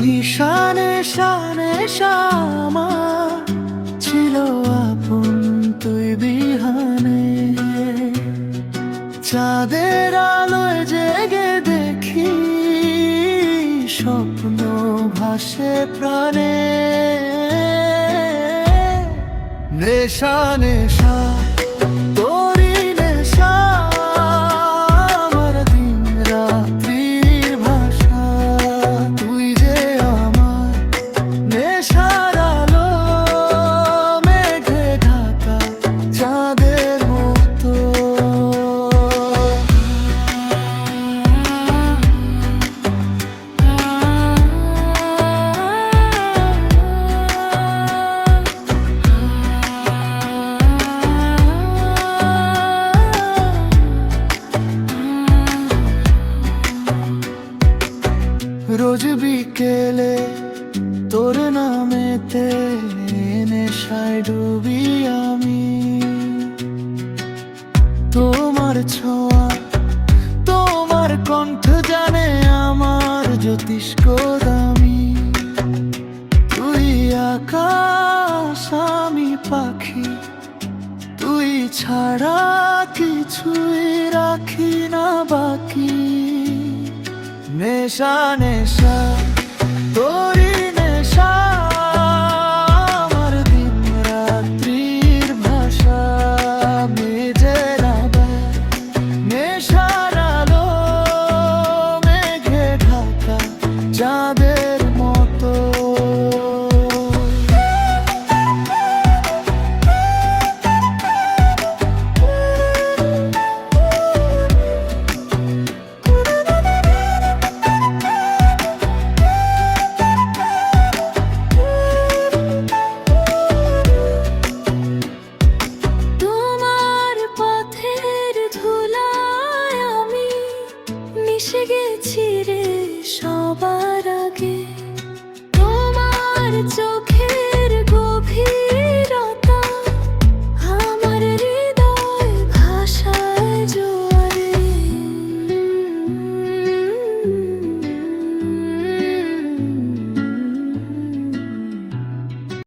নিশানে শানে ভাসে প্রাণে নেশা নেশা। রোজ বিকেলে তোর নামেতে নেশায় ডুবি আমি। তোমার ছোঁয়া, তোমার কণ্ঠ জানে আমার জ্যোতিষ্ক দামি। তুই আকাশ, আমি পাখি। তুই ছাড়া কিছুই রাখি না বাকি। নেশা নেশা তোরি নেশা আমার দিন রাত্রির ভাষা মেজে নেশার আলো মেঘে ঢাকা যাবে এসে গেছি রে সবার আগে।